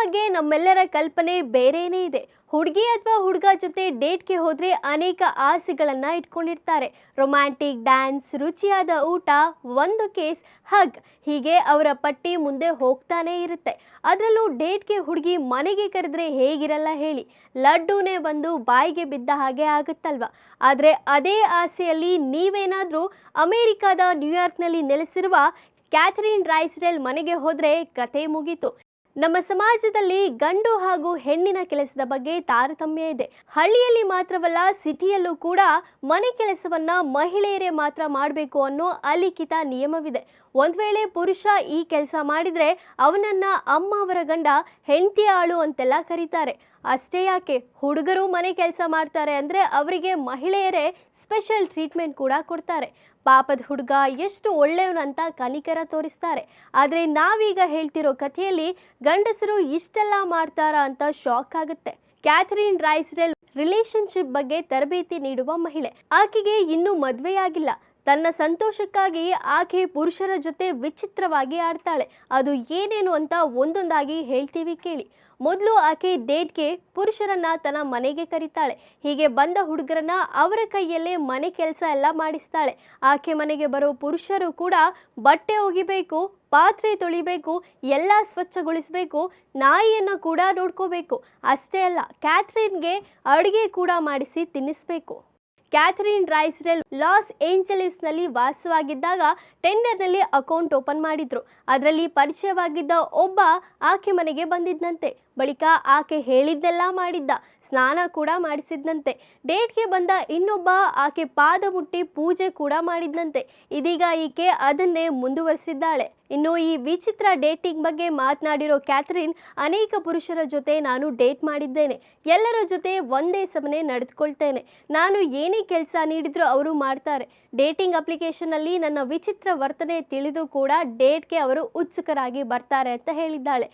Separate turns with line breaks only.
ಬಗ್ಗೆ ನಮ್ಮೆಲ್ಲರ ಕಲ್ಪನೆ ಬೇರೆನೇ ಇದೆ. ಹುಡುಗಿ ಅಥವಾ ಹುಡುಗ ಜೊತೆ ಡೇಟ್ಗೆ ಹೋದರೆ ಅನೇಕ ಆಸೆಗಳನ್ನು ಇಟ್ಕೊಂಡಿರ್ತಾರೆ. ರೊಮ್ಯಾಂಟಿಕ್ ಡ್ಯಾನ್ಸ್, ರುಚಿಯಾದ ಊಟ, ಒಂದು ಕೇಸ್, ಹಗ್ ಹೀಗೆ ಅವರ ಪಟ್ಟಿ ಮುಂದೆ ಹೋಗ್ತಾನೇ ಇರುತ್ತೆ. ಅದರಲ್ಲೂ ಡೇಟ್ಗೆ ಹುಡುಗಿ ಮನೆಗೆ ಕರೆದ್ರೆ ಹೇಗಿರಲ್ಲ ಹೇಳಿ. ಲಡ್ಡೂನೇ ಬಂದು ಬಾಯಿಗೆ ಬಿದ್ದ ಹಾಗೆ ಆಗುತ್ತಲ್ವ? ಆದರೆ ಅದೇ ಆಸೆಯಲ್ಲಿ ನೀವೇನಾದರೂ ಅಮೆರಿಕಾದ ನ್ಯೂಯಾರ್ಕ್ನಲ್ಲಿ ನೆಲೆಸಿರುವ ಕ್ಯಾಥರಿನ್ ರೈಸ್ಡೆಲ್ ಮನೆಗೆ ಹೋದರೆ ಕತೆ ಮುಗೀತು. ನಮ್ಮ ಸಮಾಜದಲ್ಲಿ ಗಂಡು ಹಾಗೂ ಹೆಣ್ಣಿನ ಕೆಲಸದ ಬಗ್ಗೆ ತಾರತಮ್ಯ ಇದೆ. ಹಳ್ಳಿಯಲ್ಲಿ ಮಾತ್ರವಲ್ಲ, ಸಿಟಿಯಲ್ಲೂ ಕೂಡ ಮನೆ ಕೆಲಸವನ್ನ ಮಹಿಳೆಯರೇ ಮಾತ್ರ ಮಾಡಬೇಕು ಅನ್ನೋ ಅಲಿಖಿತ ನಿಯಮವಿದೆ. ಒಂದು ವೇಳೆ ಪುರುಷ ಈ ಕೆಲಸ ಮಾಡಿದ್ರೆ ಅವನನ್ನ ಅಮ್ಮ ಅವರ ಗಂಡ ಹೆಂಡತಿ ಆಳು ಅಂತೆಲ್ಲ ಕರೀತಾರೆ. ಅಷ್ಟೇ ಯಾಕೆ? ಹುಡುಗರು ಮನೆ ಕೆಲಸ ಮಾಡ್ತಾರೆ ಅಂದ್ರೆ ಅವರಿಗೆ ಮಹಿಳೆಯರೇ ಸ್ಪೆಷಲ್ ಟ್ರೀಟ್ಮೆಂಟ್ ಕೂಡ ಕೊಡ್ತಾರೆ. ಪಾಪದ ಹುಡುಗ ಎಷ್ಟು ಒಳ್ಳೆಯವನಂತ ಕನಿಕರ ತೋರಿಸ್ತಾರೆ. ಆದರೆ ನಾವೀಗ ಹೇಳ್ತಿರೋ ಕಥೆಯಲ್ಲಿ ಗಂಡಸರು ಇಷ್ಟೆಲ್ಲ ಮಾಡ್ತಾರಾ ಅಂತ ಶಾಕ್ ಆಗುತ್ತೆ. ಕ್ಯಾಥರಿನ್ ರೈಸ್ಡೆಲ್ ರಿಲೇಶನ್ಶಿಪ್ ಬಗ್ಗೆ ತರಬೇತಿ ನೀಡುವ ಮಹಿಳೆ. ಆಕೆಗೆ ಇನ್ನೂ ಮದುವೆಯಾಗಿಲ್ಲ. ತನ್ನ ಸಂತೋಷಕ್ಕಾಗಿ ಆಕೆ ಪುರುಷರ ಜೊತೆ ವಿಚಿತ್ರವಾಗಿ ಆಡ್ತಾಳೆ. ಅದು ಏನೇನು ಅಂತ ಒಂದೊಂದಾಗಿ ಹೇಳ್ತೀವಿ ಕೇಳಿ. ಮೊದಲು ಆಕೆ ಡೇಟ್ಗೆ ಪುರುಷರನ್ನ ತನ್ನ ಮನೆಗೆ ಕರೀತಾಳೆ. ಹೀಗೆ ಬಂದ ಹುಡುಗರನ್ನ ಅವರ ಕೈಯಲ್ಲೇ ಮನೆ ಕೆಲಸ ಎಲ್ಲ ಮಾಡಿಸ್ತಾಳೆ. ಆಕೆ ಮನೆಗೆ ಬರೋ ಪುರುಷರು ಕೂಡ ಬಟ್ಟೆ ಒಗಿಬೇಕು, ಪಾತ್ರೆ ತೊಳಿಬೇಕು, ಎಲ್ಲ ಸ್ವಚ್ಛಗೊಳಿಸಬೇಕು, ನಾಯಿಯನ್ನು ಕೂಡ ನೋಡ್ಕೋಬೇಕು. ಅಷ್ಟೇ ಅಲ್ಲ ಕ್ಯಾಥ್ರಿನ್ಗೆ ಅಡುಗೆ ಕೂಡ ಮಾಡಿಸಿ ತಿನ್ನಿಸ್ಬೇಕು. ಕ್ಯಾಥರಿನ್ ರೈಸ್ಡೆಲ್ ಲಾಸ್ ಏಂಜಲೀಸ್ನಲ್ಲಿ ವಾಸವಾಗಿದ್ದಾಗ ಟೆಂಡರ್ನಲ್ಲಿ ಅಕೌಂಟ್ ಓಪನ್ ಮಾಡಿದ್ರು. ಅದರಲ್ಲಿ ಪರಿಚಯವಾಗಿದ್ದ ಒಬ್ಬ ಆಕೆ ಮನೆಗೆ ಬಂದಿದ್ದಂತೆ ಬಳಿಕ ಆಕೆ ಹೇಳಿದ್ದೆಲ್ಲ ಮಾಡಿದ್ದ. ಸ್ನಾನ ಕೂಡ ಮಾಡಿಸಿದ್ನಂತೆ. ಡೇಟ್ಗೆ ಬಂದ ಇನ್ನೊಬ್ಬ ಆಕೆ ಪಾದ ಮುಟ್ಟಿ ಪೂಜೆ ಕೂಡ ಮಾಡಿದ್ನಂತೆ. ಇದೀಗ ಈಕೆ ಅದನ್ನೇ ಮುಂದುವರಿಸಿದ್ದಾಳೆ. ಇನ್ನು ಈ ವಿಚಿತ್ರ ಡೇಟಿಂಗ್ ಬಗ್ಗೆ ಮಾತನಾಡಿರೋ ಕ್ಯಾಥರಿನ್, ಅನೇಕ ಪುರುಷರ ಜೊತೆ ನಾನು ಡೇಟ್ ಮಾಡಿದ್ದೇನೆ. ಎಲ್ಲರ ಜೊತೆ ಒಂದೇ ಸಮನೆ ನಡೆದುಕೊಳ್ತೇನೆ. ನಾನು ಏನೇ ಕೆಲಸ ನೀಡಿದರೂ ಅವರು ಮಾಡ್ತಾರೆ. ಡೇಟಿಂಗ್ ಅಪ್ಲಿಕೇಶನ್ನಲ್ಲಿ ನನ್ನ ವಿಚಿತ್ರ ವರ್ತನೆ ತಿಳಿದು ಕೂಡ ಡೇಟ್ಗೆ ಅವರು ಉತ್ಸುಕರಾಗಿ ಬರ್ತಾರೆ ಅಂತ ಹೇಳಿದ್ದಾಳೆ.